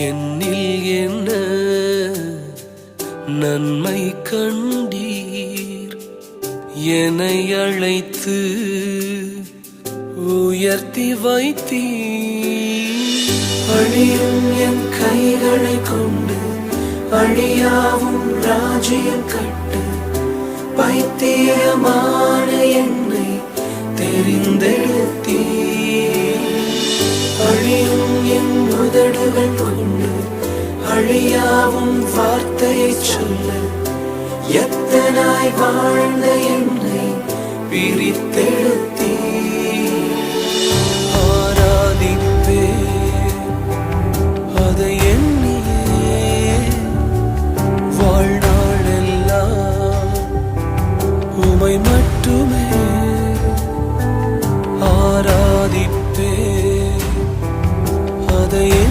என்னில் என்ன நன்மை கண்டீர்? என அழைத்து உயர்த்தி வைத்தீர். அழியும் என் கைகளை கொண்டு அழியாவும் ராஜ்யம் கட்டு பைத்தியமான என் அழியும் என் உதடுகள் கொண்டு அழியாவும் வார்த்தையை சொல்ல. எத்தனாய் வாழ்ந்த என்னை பிரித்தெழுத்தீ ஆராதித்தே அதை எண்ணியே மட்டுமே. ஆராதிப்பே